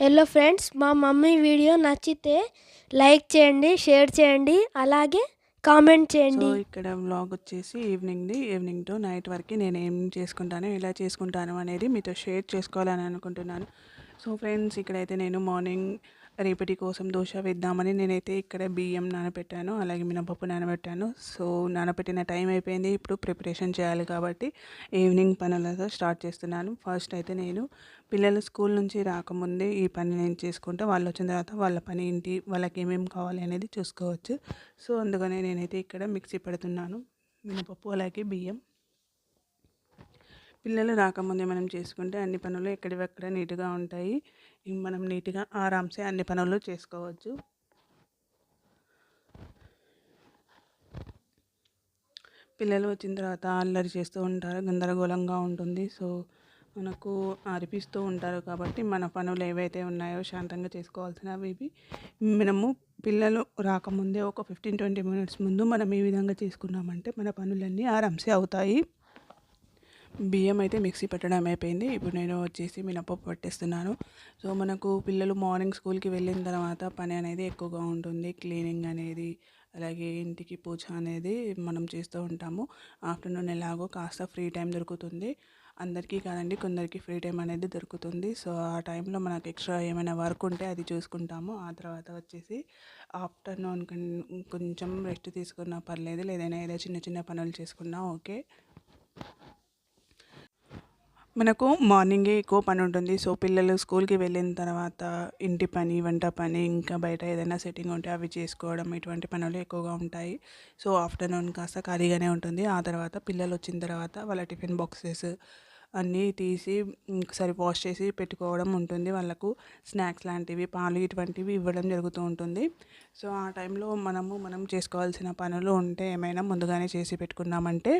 Hello friends మా mummy video నచ్చితే like చేయండి షేర్ చేయండి అలాగే కామెంట్ చేయండి. ఇక్కడ వ్లాగ్ వచ్చేసి ఈవినింగ్ది ఈవినింగ్ టు నైట్ వరకు నేను ఏం చేసుకుంటాను ఎలా చేసుకుంటాను అనేది మీతో షేర్ చేసుకోవాలని అనుకుంటున్నాను. సో ఫ్రెండ్స్ ఇక్కడైతే నేను మార్నింగ్ రేపటి కోసం దోశ వేద్దామని నేనైతే ఇక్కడ బియ్యం నానబెట్టాను అలాగే మినపప్పు నానబెట్టాను. సో నానబెట్టిన టైం అయిపోయింది. ఇప్పుడు ప్రిపరేషన్ చేయాలి కాబట్టి ఈవినింగ్ పనులతో స్టార్ట్ చేస్తున్నాను. ఫస్ట్ అయితే నేను పిల్లలు స్కూల్ నుంచి రాకముందే ఈ పని నేను చేసుకుంటా వాళ్ళు వచ్చిన తర్వాత వాళ్ళ పని ఏంటి వాళ్ళకి ఏమేమి కావాలి అనేది చూసుకోవచ్చు. సో అందుకనే నేనైతే ఇక్కడ మిక్సీ పెడుతున్నాను. మినపప్పు అలాగే బియ్యం. పిల్లలు రాకముందే మనం చేసుకుంటే అన్ని పనులు ఎక్కడివక్కడ నీట్గా ఉంటాయి. మనం నీట్గా ఆరామ్సే అన్ని పనులు చేసుకోవచ్చు. పిల్లలు వచ్చిన తర్వాత అల్లరి చేస్తూ ఉంటారు గందరగోళంగా ఉంటుంది. సో మనకు అరిపిస్తూ ఉంటారు కాబట్టి మన పనులు ఏవైతే ఉన్నాయో శాంతంగా చేసుకోవాల్సినవి ఇవి. మనము పిల్లలు రాకముందే ఒక ఫిఫ్టీన్ ట్వంటీ మినిట్స్ ముందు మనం ఈ విధంగా చేసుకున్నామంటే మన పనులన్నీ ఆరామ్సే అవుతాయి. బియ్యం అయితే మిక్సీ పెట్టడం అయిపోయింది. ఇప్పుడు నేను వచ్చేసి మినపప్పు పట్టేస్తున్నాను. సో మనకు పిల్లలు మార్నింగ్ స్కూల్కి వెళ్ళిన తర్వాత పని అనేది ఎక్కువగా ఉంటుంది. క్లీనింగ్ అనేది అలాగే ఇంటికి పూజ అనేది మనం చేస్తూ ఉంటాము. ఆఫ్టర్నూన్ ఎలాగో కాస్త ఫ్రీ టైం దొరుకుతుంది. అందరికీ కాదండి కొందరికి ఫ్రీ టైం అనేది దొరుకుతుంది. సో ఆ టైంలో మనకు ఎక్స్ట్రా ఏమైనా వర్క్ ఉంటే అది చూసుకుంటాము. ఆ తర్వాత వచ్చేసి ఆఫ్టర్నూన్ కొంచెం రెస్ట్ తీసుకున్నా పర్లేదు. లేదైనా ఏదో చిన్న చిన్న పనులు చేసుకున్నా ఓకే. మనకు మార్నింగే ఎక్కువ పని ఉంటుంది. సో పిల్లలు స్కూల్కి వెళ్ళిన తర్వాత ఇంటి పని వంట పని ఇంకా బయట ఏదైనా సెట్టింగ్ ఉంటే అవి చేసుకోవడం ఇటువంటి పనులు ఎక్కువగా ఉంటాయి. సో ఆఫ్టర్నూన్ కాస్త ఖాళీగానే ఉంటుంది. ఆ తర్వాత పిల్లలు వచ్చిన తర్వాత వాళ్ళ టిఫిన్ బాక్సెస్ అన్నీ తీసి ఒకసారి వాష్ చేసి పెట్టుకోవడం ఉంటుంది. వాళ్ళకు స్నాక్స్ లాంటివి పాలు ఇటువంటివి ఇవ్వడం జరుగుతూ ఉంటుంది. సో ఆ టైంలో మనము మనం చేసుకోవాల్సిన పనులు ఉంటే ఏమైనా ముందుగానే చేసి పెట్టుకున్నామంటే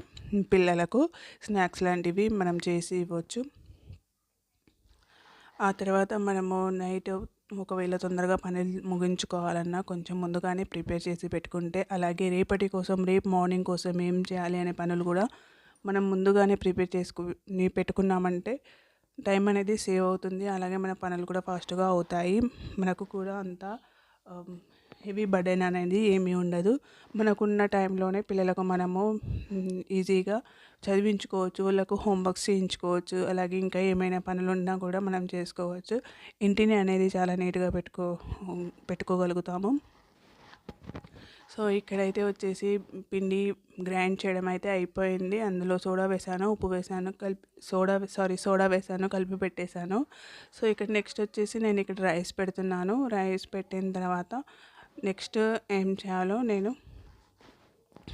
పిల్లలకు స్నాక్స్ లాంటివి మనం చేసి ఇవ్వచ్చు. ఆ తర్వాత మనము నైట్ ఒకవేళ తొందరగా పని ముగించుకోవాలన్నా కొంచెం ముందుగానే ప్రిపేర్ చేసి పెట్టుకుంటే అలాగే రేపటి కోసం రేపు మార్నింగ్ కోసం ఏం చేయాలి అనే పనులు కూడా మనం ముందుగానే ప్రిపేర్ చేసుకు పెట్టుకున్నామంటే టైం అనేది సేవ్ అవుతుంది. అలాగే మన పనులు కూడా ఫాస్ట్గా అవుతాయి. మనకు కూడా అంత హెవీ బర్డెన్ అనేది ఏమీ ఉండదు. మనకున్న టైంలోనే పిల్లలకు మనము ఈజీగా చదివించుకోవచ్చు వాళ్ళకు హోంవర్క్స్ చేయించుకోవచ్చు అలాగే ఇంకా ఏమైనా పనులు ఉన్నా కూడా మనం చేసుకోవచ్చు. ఇంటిని అనేది చాలా నీట్గా పెట్టుకో పెట్టుకోగలుగుతాము. సో ఇక్కడైతే వచ్చేసి పిండి గ్రైండ్ చేయడం అయితే అయిపోయింది. అందులో సోడా వేసాను ఉప్పు వేసాను కలిపి సోడా సారీ సోడా వేసాను కలిపి పెట్టేశాను. సో ఇక్కడ నెక్స్ట్ వచ్చేసి నేను ఇక్కడ రైస్ పెడుతున్నాను. రైస్ పెట్టిన తర్వాత నెక్స్ట్ ఏం చేయాలో నేను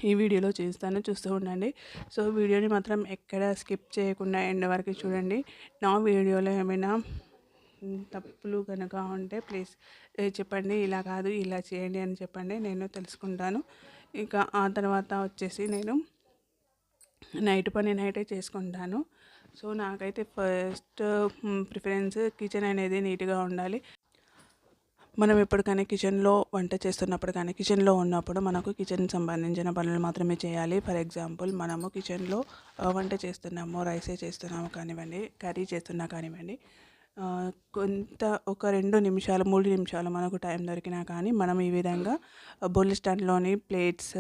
ఈ వీడియోలో చేస్తాను చూస్తూ ఉండండి. సో వీడియోని మాత్రం ఎక్కడ స్కిప్ చేయకుండా ఎండ్ వరకు చూడండి. నా వీడియోలో ఏమైనా తప్పులు కనుక ఉంటే ప్లీజ్ చెప్పండి ఇలా కాదు ఇలా చేయండి అని చెప్పండి నేను తెలుసుకుంటాను. ఇంకా ఆ తర్వాత వచ్చేసి నేను నైట్ పని నైటే చేసుకుంటాను. సో నాకైతే ఫస్ట్ ప్రిఫరెన్స్ కిచెన్ అనేది నీట్గా ఉండాలి. మనం ఎప్పటికైనా కిచెన్లో వంట చేస్తున్నప్పుడు కానీ కిచెన్లో ఉన్నప్పుడు మనకు కిచెన్ సంబంధించిన పనులు మాత్రమే చేయాలి. ఫర్ ఎగ్జాంపుల్ మనము కిచెన్లో వంట చేస్తున్నాము రైసే చేస్తున్నాము కానివ్వండి కర్రీ చేస్తున్నా కానివ్వండి కొంత ఒక రెండు నిమిషాలు మూడు నిమిషాలు మనకు టైం దొరికినా కానీ మనం ఈ విధంగా బొల్ స్టాండ్లోని ప్లేట్స్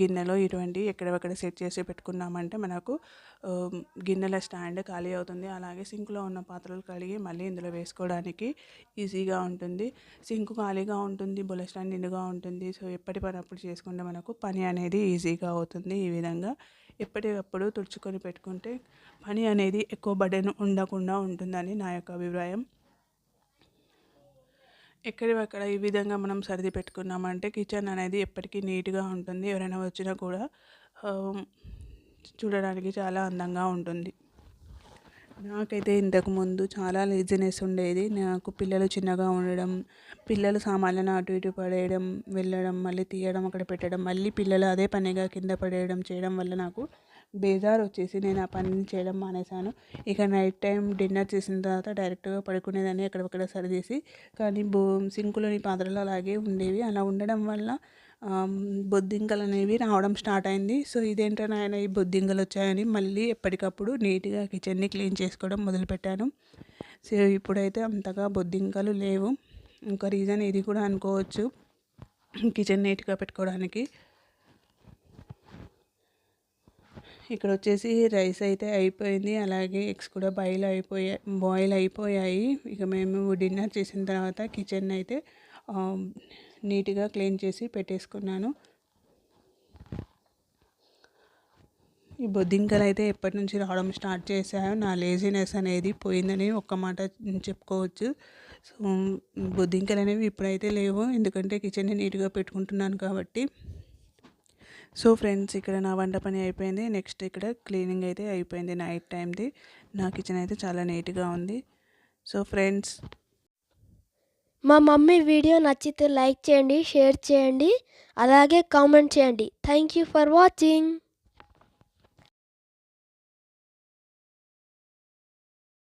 గిన్నెలు ఇటువంటివి ఎక్కడెక్కడ సెట్ చేసి పెట్టుకున్నామంటే మనకు గిన్నెల స్టాండ్ ఖాళీ అవుతుంది. అలాగే సింక్లో ఉన్న పాత్రలు కడిగి మళ్ళీ ఇందులో వేసుకోవడానికి ఈజీగా ఉంటుంది. సింక్ ఖాళీగా ఉంటుంది బొల్ల స్టాండ్ నిండుగా ఉంటుంది. సో ఎప్పటి పని అప్పుడు చేసుకుంటే మనకు పని అనేది ఈజీగా అవుతుంది ఈ విధంగా. ఎప్పటికప్పుడు తుడుచుకొని పెట్టుకుంటే పని అనేది ఎక్కువ బడెన్ ఉండకుండా ఉంటుందని నా యొక్క అభిప్రాయం. ఎక్కడివక్కడ ఈ విధంగా మనం సర్ది పెట్టుకున్నామంటే కిచెన్ అనేది ఎప్పటికీ నీట్గా ఉంటుంది. ఎవరైనా వచ్చినా కూడా చూడడానికి చాలా అందంగా ఉంటుంది. నాకైతే ఇంతకుముందు చాలా లేజినెస్ ఉండేది. నాకు పిల్లలు చిన్నగా ఉండడం పిల్లలు సామాన్లను అటు ఇటు పడేయడం వెళ్ళడం మళ్ళీ తీయడం అక్కడ పెట్టడం మళ్ళీ పిల్లలు అదే పనిగా కింద పడేయడం చేయడం వల్ల నాకు బేజార్ వచ్చేసి నేను ఆ పని చేయడం మానేశాను. ఇక నైట్ టైం డిన్నర్ చేసిన తర్వాత డైరెక్ట్గా పడుకునేదాన్ని అక్కడక్కడ సరిచేసి కానీ బో సింకులోని పాత్రలు అలాగే ఉండేవి. అలా ఉండడం వల్ల బొద్దింకలు అనేవి రావడం స్టార్ట్ అయింది. సో ఇదేంటో నాయన ఈ బొద్దింకలు వచ్చాయని మళ్ళీ ఎప్పటికప్పుడు నీట్గా కిచెన్ని క్లీన్ చేసుకోవడం మొదలుపెట్టాను. సో ఇప్పుడైతే అంతగా బొద్దింకలు లేవు. ఇంకా రీజన్ ఇది కూడా అనుకోవచ్చు. కిచెన్ నీట్గా పెట్టుకోవడానికి. ఇక్కడ వచ్చేసి రైస్ అయితే అయిపోయింది. అలాగే ఎగ్స్ కూడా బాయిల్ అయిపోయాయి బాయిల్ అయిపోయాయి. ఇక మేము డిన్నర్ చేసిన తర్వాత కిచెన్ అయితే నీట్గా క్లీన్ చేసి పెట్టేసుకున్నాను. ఈ బొద్దింకలు అయితే ఎప్పటి నుంచి రావడం స్టార్ట్ చేశాయో నా లేజినెస్ అనేది పోయిందని ఒక్క మాట చెప్పుకోవచ్చు. సో బొద్దింకలు అనేవి ఇప్పుడైతే లేవు. ఎందుకంటే కిచెన్ని నీట్గా పెట్టుకుంటున్నాను కాబట్టి. సో ఫ్రెండ్స్ ఇక్కడ నా వంట పని అయిపోయింది. నెక్స్ట్ ఇక్కడ క్లీనింగ్ అయితే అయిపోయింది నైట్ టైంది నా కిచెన్ అయితే చాలా నీట్గా ఉంది. సో ఫ్రెండ్స్ మా మమ్మీ వీడియో నచ్చితే లైక్ చేయండి షేర్ చేయండి అలాగే కామెంట్ చేయండి. Thank you for watching